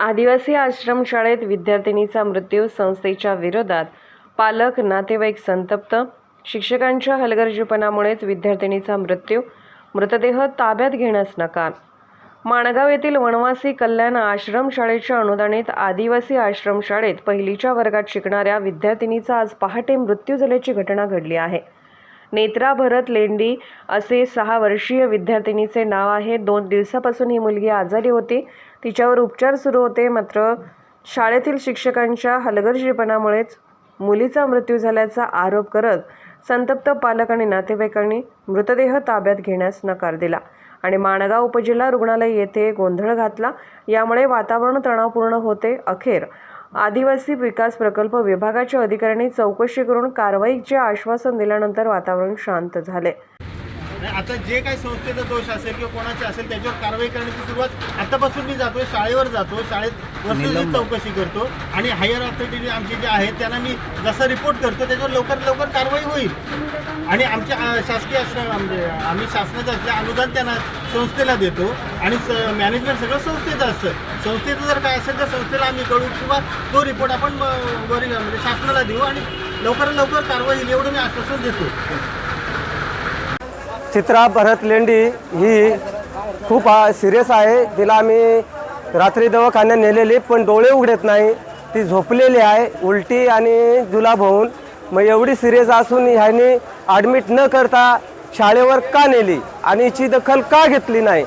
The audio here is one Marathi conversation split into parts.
आदिवासी आश्रमशाळेत विद्यार्थिनीचा मृत्यू संस्थेच्या विरोधात. पालक नातेवाईक संतप्त. शिक्षकांच्या हलगर्जीपणामुळेच विद्यार्थिनीचा मृत्यू. मृतदेह ताब्यात घेण्यास नकार. माणगाव येथील वनवासी कल्याण आश्रमशाळेच्या अनुदानित आदिवासी आश्रमशाळेत पहिलीच्या वर्गात शिकणाऱ्या विद्यार्थिनीचा आज पहाटे मृत्यू झाल्याची घटना घडली आहे. नेत्रा भरत लेंडी असे सहा वर्षीय विद्यार्थिनीचे नाव आहे. दोन दिवसापासून ही मुलगी आजारी होती. तिच्यावर उपचार सुरू होते. मात्र शाळेतील शिक्षकांच्या हलगर्जीपणामुळेच मुलीचा मृत्यू झाल्याचा आरोप करत संतप्त पालक आणि नातेवाईकांनी मृतदेह ताब्यात घेण्यास नकार दिला आणि माणगाव उपजिल्हा रुग्णालय येथे गोंधळ घातला. यामुळे वातावरण तणावपूर्ण होते. अखेर आदिवासी विकास प्रकल्प विभागाच्या अधिकाऱ्यांनी चौकशी करून कारवाईचे आश्वासन दिल्यानंतर वातावरण शांत झाले. नाही, आता जे काही संस्थेचा दोष असेल किंवा कोणाचे असेल त्याच्यावर कारवाई करण्याची सुरुवात आतापासून मी जातोय शाळेवर जातो शाळेत वस्तूची चौकशी करतो आणि हायर अथॉरिटी आमचे जे आहेत त्यांना मी जसा रिपोर्ट करतो त्याच्यावर लवकर लवकर कारवाई होईल. आणि आमच्या अं, शासकीय आश्रम म्हणजे आम्ही शासनाचं असल्या अनुदान त्यांना संस्थेला देतो आणि मॅनेजमेंट सगळं संस्थेचं असतं. संस्थेचं जर काय असेल तर संस्थेला आम्ही कळू किंवा तो रिपोर्ट आपण अं, वर म्हणजे शासनाला देऊ आणि लवकरात लवकर कारवाई होईल एवढं मी आश्वासन देतो. चित्रा भरत लेंडी ही खूप सिरियस आहे. तिला आम्ही रात्री दवाखान्यात नेलेली पण डोळे उघडत नाही. ती झोपलेली आहे उलटी आणि जुलाब होऊन. मग एवढी सिरियस असून ह्याने ॲडमिट न करता शाळेवर का नेली? आणि हिची दखल का घेतली नाही?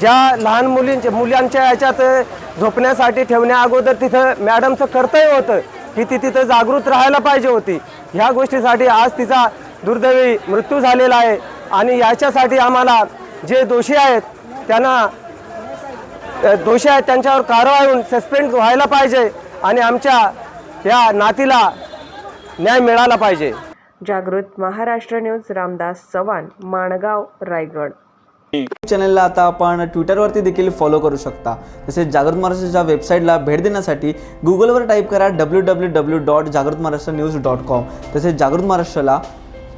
ज्या लहान मुलींच्या मुलांच्या ह्याच्यात झोपण्यासाठी ठेवण्या अगोदर तिथं मॅडमचं कर्तव्य होतं की ती तिथं जागृत राहायला पाहिजे होती. ह्या गोष्टीसाठी आज तिचा दुर्दैवी मृत्यू झालेला आहे. आणि याच्यासाठी आम्हाला जे दोषी आहेत त्यांना दोषी आहेत त्यांच्यावर कारवाई होऊन सस्पेंड व्हायला पाहिजे आणि आमच्या या नातीला न्याय मिळाला पाहिजे. जागृत महाराष्ट्र न्यूज रामदास चव्हाण माणगाव रायगड. चॅनलला आता आपण ट्विटरवरती देखील फॉलो करू शकता. तसेच जागृत महाराष्ट्राच्या वेबसाईटला भेट देण्यासाठी गुगलवर टाईप करा डब्ल्यू डब्ल्यू डब्ल्यू डॉट जागृत महाराष्ट्र न्यूज डॉट कॉम तसेच जागृत महाराष्ट्राला